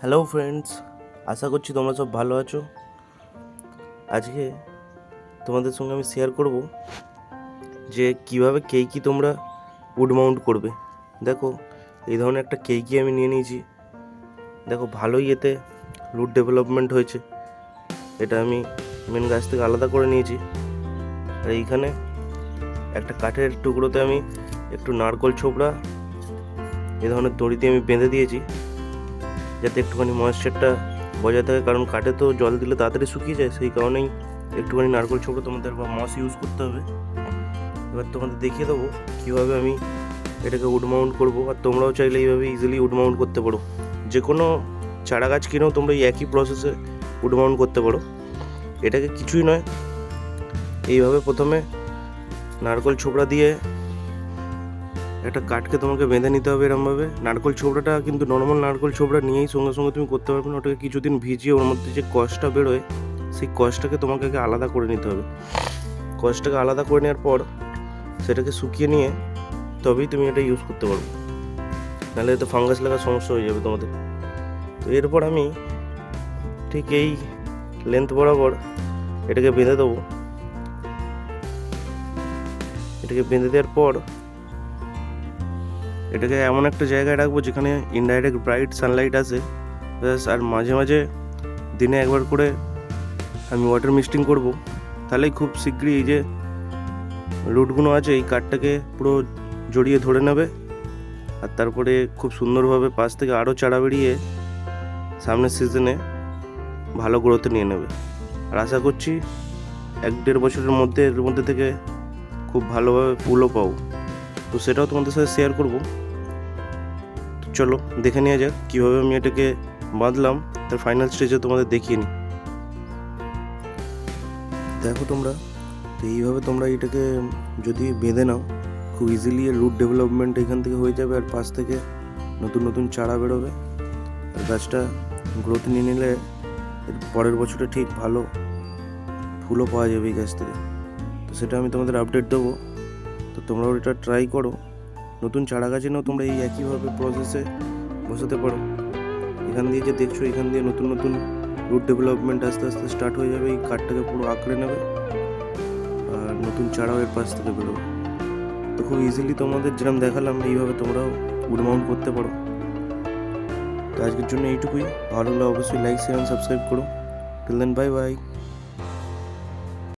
Hello friends আশা করছি তোমরা সব ভালো আছো। আজকে তোমাদের সঙ্গে আমি শেয়ার করব যে কীভাবে কেইকি তোমরা উড মাউন্ট করবে। দেখো, এই ধরনের একটা কেইকি আমি নিয়ে নিয়েছি। দেখো, ভালোই এতে রুট ডেভেলপমেন্ট হয়েছে। এটা আমি মেন গাছ থেকে আলাদা করে নিয়েছি। আর এইখানে একটা কাঠের টুকরোতে আমি একটু নারকল ছোবড়া এ ধরনের দড়িতে আমি বেঁধে দিয়েছি। যাতে একটুখানি ময়েশ্চারটা বজায় থাকে। কারণ কাঠে তো জল দিলে তাড়াতাড়ি শুকিয়ে যায়, সেই কারণেই একটুখানি নারকল ছোবড়া তোমাদের বা মস ইউজ করতে হবে। এবার তোমাদের দেখিয়ে দেবো কীভাবে আমি এটাকে উড মাউন্ট করব, আর তোমরাও চাইলে এইভাবে ইজিলি উড মাউন্ট করতে পারো। যে কোনো চারা গাছ কিনেও তোমরা এই একই প্রসেসে উড মাউন্ট করতে পারো। এটাকে কিছুই নয়, এইভাবে প্রথমে নারকল ছোবড়া দিয়ে একটা কাঠকে তোমাকে বেঁধে নিতে হবে এরমভাবে। নারকল ছোবড়াটা কিন্তু নর্মাল নারকল ছোবড়া নিয়েই সঙ্গে সঙ্গে তুমি করতে পারবে না। ওটাকে কিছুদিন ভিজিয়ে ওর মধ্যে যে কষটা বেরোয়, সেই কষটাকে তোমাকে আগে আলাদা করে নিতে হবে। কষটাকে আলাদা করে নেওয়ার পর সেটাকে শুকিয়ে নিয়ে তবেই তুমি এটা ইউজ করতে পারবে। নাহলে তো ফাঙ্গাস লাগার সমস্যা হয়ে যাবে তোমাদের। তো এরপর আমি ঠিক এই লেন্থ বরাবর এটাকে বেঁধে দেবো। এটাকে বেঁধে দেওয়ার পর এটাকে এমন একটা জায়গায় রাখব যেখানে ইনডাইরেক্ট ব্রাইট সানলাইট আসে। ব্যাস, আর মাঝে মাঝে দিনে একবার করে আমি ওয়াটার মিস্টিং করব। তাহলেই খুব শীঘ্রই এই যে রুটগুলো আছে, এই কাঠটাকে পুরো জড়িয়ে ধরে নেবে। আর তারপরে খুব সুন্দরভাবে পাশ থেকে আরও চারা বেরিয়ে সামনের সিজনে ভালো গ্রোথ নিয়ে নেবে। আর আশা করছি এক দেড় বছরের মধ্যে, এর মধ্যে থেকে খুব ভালোভাবে ফুলও পাও তো সেটাও তোমাদের সাথে শেয়ার করব। চলো, দেখে নেওয়া যাক কীভাবে আমি এটাকে বাঁধলাম। তার ফাইনাল স্টেজে তোমাদের দেখিয়ে নিই। দেখো তোমরা, তো এইভাবে তোমরা এটাকে যদি বেঁধে নাও, খুব ইজিলি এর রুট ডেভেলপমেন্ট এখান থেকে হয়ে যাবে আর পাশ থেকে নতুন নতুন চারা বেরোবে। আর গাছটা গ্রোথ নিয়ে নিলে পরের বছরে ঠিক ভালো ফুলও পাওয়া যাবে এই গাছ থেকে। তো সেটা আমি তোমাদের আপডেট দেবো। তো তোমরাও এটা ট্রাই করো। নতুন চারা এনেও তোমরা এই একইভাবে প্রসেসে বসাতে পারো। এখান দিয়ে যে দেখছ, এখান দিয়ে নতুন নতুন রুট ডেভেলপমেন্ট আস্তে আস্তে স্টার্ট হয়ে যাবে, এই কাঠটাকে পুরো আঁকড়ে নেবে আর নতুন চারাও এর পাশ থেকে বেরোবে। তো খুব ইজিলি তোমাদের যেরকম দেখালাম, এইভাবে তোমরাও উড মাউন্ট করতে পারো। তো আজকের জন্য এইটুকুই। ভালো লাগলে অবশ্যই লাইক শেয়ার সাবস্ক্রাইব করো। Till then bye bye